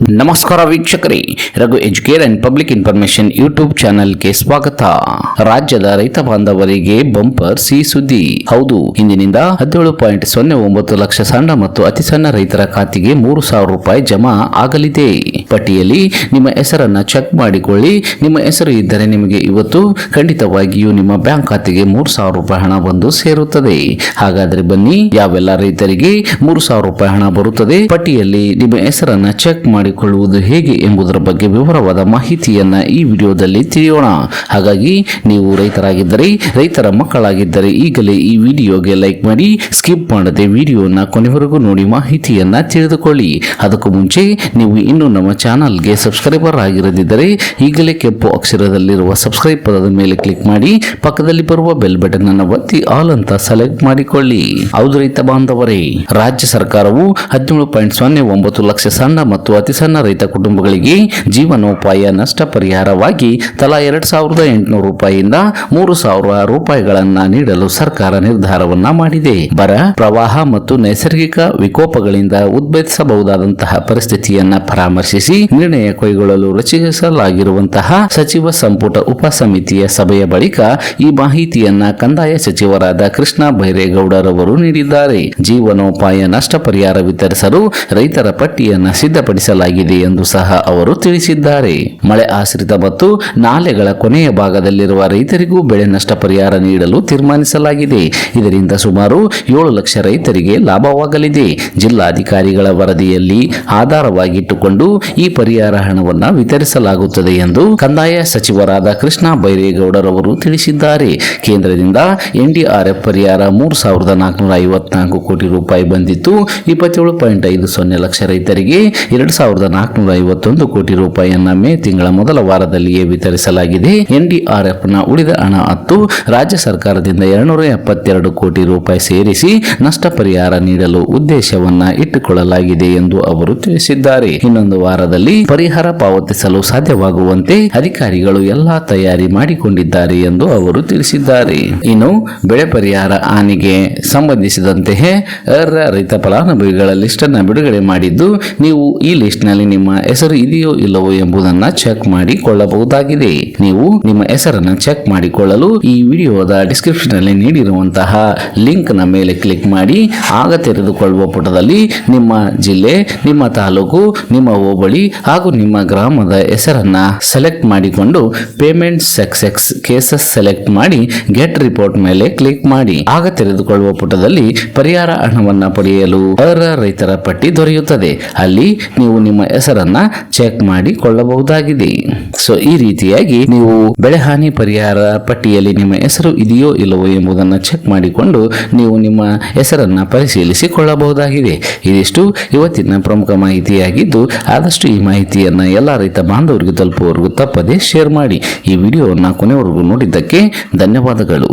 ನಮಸ್ಕಾರ ವೀಕ್ಷಕರೇ, Raghu educare and public information YouTube ಚಾನೆಲ್ಗೆ ಸ್ವಾಗತ. ರಾಜ್ಯದ ರೈತ ಬಾಂಧವರಿಗೆ ಬಂಪರ್ ಸಿ ಸುದ್ದಿ ಹೌದು, ಇಂದಿನಿಂದ ಹದಿನೇಳು ಪಾಯಿಂಟ್ ಸೊನ್ನೆ ಒಂಬತ್ತು ಲಕ್ಷ ಸಣ್ಣ ಮತ್ತು ಅತಿ ಸಣ್ಣ ರೈತರ ಖಾತೆಗೆ ಮೂರು ಸಾವಿರ ರೂಪಾಯಿ ಜಮಾ ಆಗಲಿದೆ. ಪಟ್ಟಿಯಲ್ಲಿ ನಿಮ್ಮ ಹೆಸರನ್ನ ಚೆಕ್ ಮಾಡಿಕೊಳ್ಳಿ. ನಿಮ್ಮ ಹೆಸರು ಇದ್ದರೆ ನಿಮಗೆ ಇವತ್ತು ಖಂಡಿತವಾಗಿಯೂ ನಿಮ್ಮ ಬ್ಯಾಂಕ್ ಖಾತೆಗೆ ಮೂರು ಸಾವಿರ ರೂಪಾಯಿ ಹಣ ಬಂದು ಸೇರುತ್ತದೆ. ಹಾಗಾದ್ರೆ ಬನ್ನಿ, ಯಾವೆಲ್ಲ ರೈತರಿಗೆ ಮೂರು ಸಾವಿರ ರೂಪಾಯಿ ಹಣ ಬರುತ್ತದೆ? ಪಟ್ಟಿಯಲ್ಲಿ ನಿಮ್ಮ ಹೆಸರನ್ನ ಚೆಕ್ ಮಾಡಿಕೊಳ್ಳುವುದು ಹೇಗೆ ಎಂಬುದರ ಬಗ್ಗೆ ವಿವರವಾದ ಮಾಹಿತಿಯನ್ನು ಈ ವಿಡಿಯೋದಲ್ಲಿ ತಿಳಿಯೋಣ. ಹಾಗಾಗಿ ನೀವು ರೈತರಾಗಿದ್ದರೆ, ರೈತರ ಮಕ್ಕಳಾಗಿದ್ದರೆ ಈಗಲೇ ಈ ವಿಡಿಯೋಗೆ ಲೈಕ್ ಮಾಡಿ, ಸ್ಕಿಪ್ ಮಾಡದೆ ವಿಡಿಯೋನ ಕೊನೆವರೆಗೂ ನೋಡಿ ಮಾಹಿತಿಯನ್ನು ತಿಳಿದುಕೊಳ್ಳಿ. ಅದಕ್ಕೂ ಮುಂಚೆ ನೀವು ಇನ್ನೂ ನಮ್ಮ ಚಾನಲ್ಗೆ ಸಬ್ಸ್ಕ್ರೈಬರ್ ಆಗಿರದಿದ್ದರೆ ಈಗಲೇ ಕೆಂಪು ಅಕ್ಷರದಲ್ಲಿರುವ ಸಬ್ಸ್ಕ್ರೈಬ್ ಪದದ ಮೇಲೆ ಕ್ಲಿಕ್ ಮಾಡಿ, ಪಕ್ಕದಲ್ಲಿ ಬರುವ ಬೆಲ್ ಬಟನ್ ಅನ್ನು ಒತ್ತಿ ಆಲ್ ಅಂತ ಸೆಲೆಕ್ಟ್ ಮಾಡಿಕೊಳ್ಳಿ. ಹೌದು ರೈತ ಬಾಂಧವರೇ, ರಾಜ್ಯ ಸರ್ಕಾರವು ಹದಿನೇಳು ಪಾಯಿಂಟ್ ಸೊನ್ನೆ ಒಂಬತ್ತು ಲಕ್ಷ ಸಣ್ಣ ಮತ್ತು ಅತಿ ಸಣ್ಣ ರೈತ ಕುಟುಂಬಗಳಿಗೆ ಜೀವನೋಪಾಯ ನಷ್ಟ ಪರಿಹಾರವಾಗಿ ತಲಾ ಎರಡ್ ಸಾವಿರದ ಎಂಟುನೂರು ರೂಪಾಯಿಯಿಂದ ಮೂರು ಸಾವಿರ ರೂಪಾಯಿಗಳನ್ನ ನೀಡಲು ಸರ್ಕಾರ ನಿರ್ಧಾರವನ್ನ ಮಾಡಿದೆ. ಬರ, ಪ್ರವಾಹ ಮತ್ತು ನೈಸರ್ಗಿಕ ವಿಕೋಪಗಳಿಂದ ಉದ್ಭವಿಸಬಹುದಾದಂತಹ ಪರಿಸ್ಥಿತಿಯನ್ನ ಪರಾಮರ್ಶಿಸಿ ನಿರ್ಣಯ ಕೈಗೊಳ್ಳಲು ರಚಿಸಲಾಗಿರುವಂತಹ ಸಚಿವ ಸಂಪುಟ ಉಪ ಸಮಿತಿಯ ಸಭೆಯ ಬಳಿಕ ಈ ಮಾಹಿತಿಯನ್ನ ಕಂದಾಯ ಸಚಿವರಾದ ಕೃಷ್ಣ ಬೈರೇಗೌಡರವರು ನೀಡಿದ್ದಾರೆ. ಜೀವನೋಪಾಯ ನಷ್ಟ ಪರಿಹಾರ ವಿತರಿಸಲು ರೈತರ ಪಟ್ಟಿಯನ್ನು ಸಿದ್ಧಪಡಿಸಲಾಗಿದೆ. ಎಂದು ಸಹ ಅವರು ತಿಳಿಸಿದ್ದಾರೆ. ಮಳೆ ಆಶ್ರಿತ ಮತ್ತು ನಾಲೆಗಳ ಕೊನೆಯ ಭಾಗದಲ್ಲಿರುವ ರೈತರಿಗೂ ಬೆಳೆ ನಷ್ಟ ಪರಿಹಾರ ನೀಡಲು ತೀರ್ಮಾನಿಸಲಾಗಿದೆ. ಇದರಿಂದ ಸುಮಾರು ಏಳು ಲಕ್ಷ ರೈತರಿಗೆ ಲಾಭವಾಗಲಿದೆ. ಜಿಲ್ಲಾಧಿಕಾರಿಗಳ ವರದಿಯಲ್ಲಿ ಆಧಾರವಾಗಿಟ್ಟುಕೊಂಡು ಈ ಪರಿಹಾರ ಹಣವನ್ನು ವಿತರಿಸಲಾಗುತ್ತದೆ ಎಂದು ಕಂದಾಯ ಸಚಿವರಾದ ಕೃಷ್ಣ ಬೈರೇಗೌಡರವರು ತಿಳಿಸಿದ್ದಾರೆ. ಕೇಂದ್ರದಿಂದ ಎನ್ಡಿಆರ್ಎಫ್ ಪರಿಹಾರ ಮೂರು ಸಾವಿರದ ನಾಲ್ಕುನೂರ ಐವತ್ನಾಲ್ಕು ಕೋಟಿ ರೂಪಾಯಿ ಬಂದಿತ್ತು. ಇಪ್ಪತ್ತೇಳು ಪಾಯಿಂಟ್ ಐದು ಸೊನ್ನೆ ಲಕ್ಷ ರೈತರಿಗೆ ಎರಡು ಸಾವಿರದ ನಾಲ್ಕುನೂರ ಐವತ್ತೊಂದು ಕೋಟಿ ರೂಪಾಯಿಯನ್ನ ಮೇ ತಿಂಗಳ ಮೊದಲ ವಾರದಲ್ಲಿಯೇ ವಿತರಿಸಲಾಗಿದೆ. ಎನ್ಡಿಆರ್ಎಫ್ನ ಉಳಿದ ಹಣ ಹತ್ತು ರಾಜ್ಯ ಸರ್ಕಾರದಿಂದ ಎರಡ್ನೂರ ಎಪ್ಪತ್ತೆರಡು ಕೋಟಿ ರೂಪಾಯಿ ಸೇರಿಸಿ ನಷ್ಟ ಪರಿಹಾರ ನೀಡಲು ಉದ್ದೇಶವನ್ನ ಇಟ್ಟುಕೊಳ್ಳಲಾಗಿದೆ ಎಂದು ಅವರು ತಿಳಿಸಿದ್ದಾರೆ. ಇನ್ನೊಂದು ವಾರದಲ್ಲಿ ಪರಿಹಾರ ಪಾವತಿಸಲು ಸಾಧ್ಯವಾಗುವಂತೆ ಅಧಿಕಾರಿಗಳು ಎಲ್ಲಾ ತಯಾರಿ ಮಾಡಿಕೊಂಡಿದ್ದಾರೆ ಎಂದು ಅವರು ತಿಳಿಸಿದ್ದಾರೆ. ಇನ್ನು ಬೆಳೆ ಪರಿಹಾರ ಹಾನಿಗೆ ಸಂಬಂಧಿಸಿದಂತೆ ಅರ್ಹ ರೈತ ಫಲಾನುಭವಿಗಳ ಲಿಸ್ಟ್ ಅನ್ನು ಬಿಡುಗಡೆ ಮಾಡಿದ್ದು ನೀವು ಈ ಲಿಸ್ಟ್ ನಲ್ಲಿ ನಿಮ್ಮ ಹೆಸರು ಇದೆಯೋ ಇಲ್ಲವೋ ಎಂಬುದನ್ನ ಚೆಕ್ ಮಾಡಿಕೊಳ್ಳಬಹುದಾಗಿದೆ. ನೀವು ನಿಮ್ಮ ಹೆಸರನ್ನ ಚೆಕ್ ಮಾಡಿಕೊಳ್ಳಲು ಈ ವಿಡಿಯೋದ ಡಿಸ್ಕ್ರಿಪ್ಷನ್ ಅಲ್ಲಿ ನೀಡಿರುವಂತಹ ಲಿಂಕ್ನ ಮೇಲೆ ಕ್ಲಿಕ್ ಮಾಡಿ, ಆಗ ತೆರೆದುಕೊಳ್ಳುವ ಪುಟದಲ್ಲಿ ನಿಮ್ಮ ಜಿಲ್ಲೆ, ನಿಮ್ಮ ತಾಲೂಕು, ನಿಮ್ಮ ಹೋಬಳಿ ಹಾಗೂ ನಿಮ್ಮ ಗ್ರಾಮದ ಹೆಸರನ್ನ ಸೆಲೆಕ್ಟ್ ಮಾಡಿಕೊಂಡು ಪೇಮೆಂಟ್ ಸಕ್ಸೆಸ್ ಕೇಸಸ್ ಸೆಲೆಕ್ಟ್ ಮಾಡಿ ಗೆಟ್ ರಿಪೋರ್ಟ್ ಮೇಲೆ ಕ್ಲಿಕ್ ಮಾಡಿ, ಆಗ ತೆರೆದುಕೊಳ್ಳುವ ಪುಟದಲ್ಲಿ ಪರಿಹಾರ ಹಣವನ್ನ ಪಡೆಯಲು ಅರ್ಹ ರೈತರ ಪಟ್ಟಿ ದೊರೆಯುತ್ತದೆ. ಅಲ್ಲಿ ನೀವು ನಿಮ್ಮ ಹೆಸರನ್ನ ಚೆಕ್ ಮಾಡಿ ಕೊಳ್ಳಬಹುದಾಗಿದೆ. ಸೊ ಈ ರೀತಿಯಾಗಿ ನೀವು ಬೆಳೆಹಾನಿ ಪರಿಹಾರ ಪಟ್ಟಿಯಲ್ಲಿ ನಿಮ್ಮ ಹೆಸರು ಇದೆಯೋ ಇಲ್ಲವೋ ಎಂಬುದನ್ನು ಚೆಕ್ ಮಾಡಿಕೊಂಡು ನೀವು ನಿಮ್ಮ ಹೆಸರನ್ನ ಪರಿಶೀಲಿಸಿಕೊಳ್ಳಬಹುದಾಗಿದೆ. ಇದಿಷ್ಟು ಇವತ್ತಿನ ಪ್ರಮುಖ ಮಾಹಿತಿಯಾಗಿದ್ದು, ಆದಷ್ಟು ಈ ಮಾಹಿತಿಯನ್ನ ಎಲ್ಲ ರೈತ ಬಾಂಧವರಿಗೂ ತಲುಪುವವರೆಗೂ ತಪ್ಪದೆ ಶೇರ್ ಮಾಡಿ. ಈ ವಿಡಿಯೋವನ್ನು ಕೊನೆವರೆಗೂ ನೋಡಿದ್ದಕ್ಕೆ ಧನ್ಯವಾದಗಳು.